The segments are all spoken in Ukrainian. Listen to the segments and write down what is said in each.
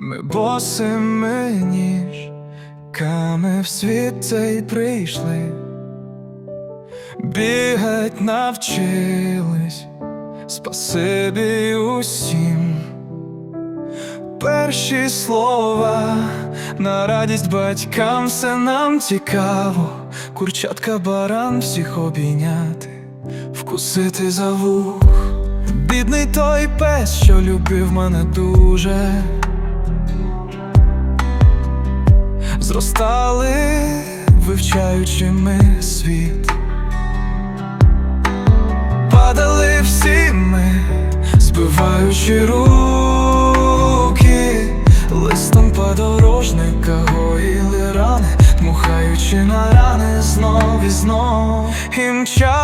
Ми босими ніжками в світ цей прийшли, бігать навчились, спасибі усім. Перші слова на радість батькам все нам цікаво, курчатка баран всіх обійняти, вкусити за вух. Бідний той пес, що любив мене дуже. Зростали, вивчаючи ми світ. Падали всі ми, збиваючи руки, листом подорожника гоїли рани, дмухаючи на рани знов і знов. І мчали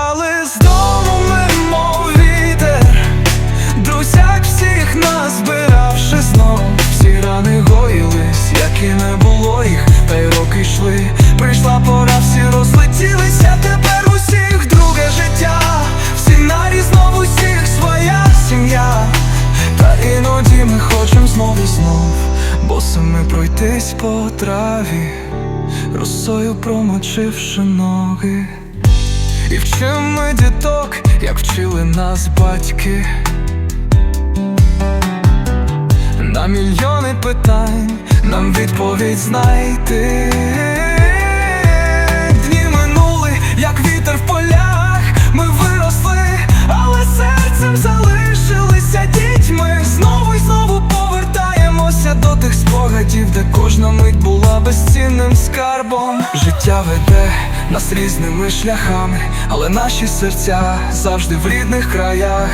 пройтись по траві, росою промочивши ноги. І вчимо ми діток, як вчили нас батьки. На мільйони питань нам відповідь знайти. Скарбом. Життя веде нас різними шляхами, але наші серця завжди в рідних краях.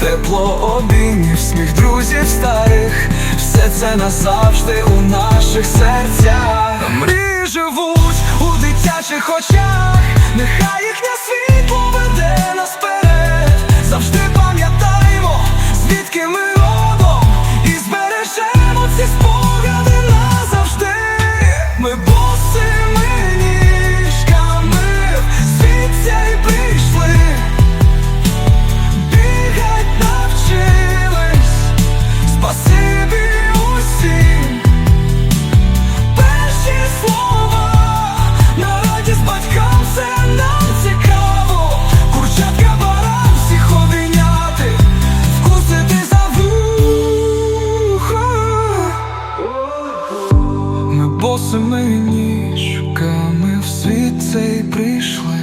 Тепло обіймів, сміх друзів старих, все це назавжди у наших серцях. Мрії живуть у дитячих очах, нехай цей прийшли.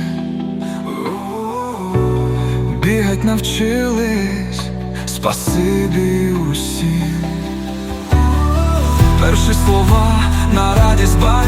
Бігать навчились, спасибі усім. Перші слова на радість цікаво.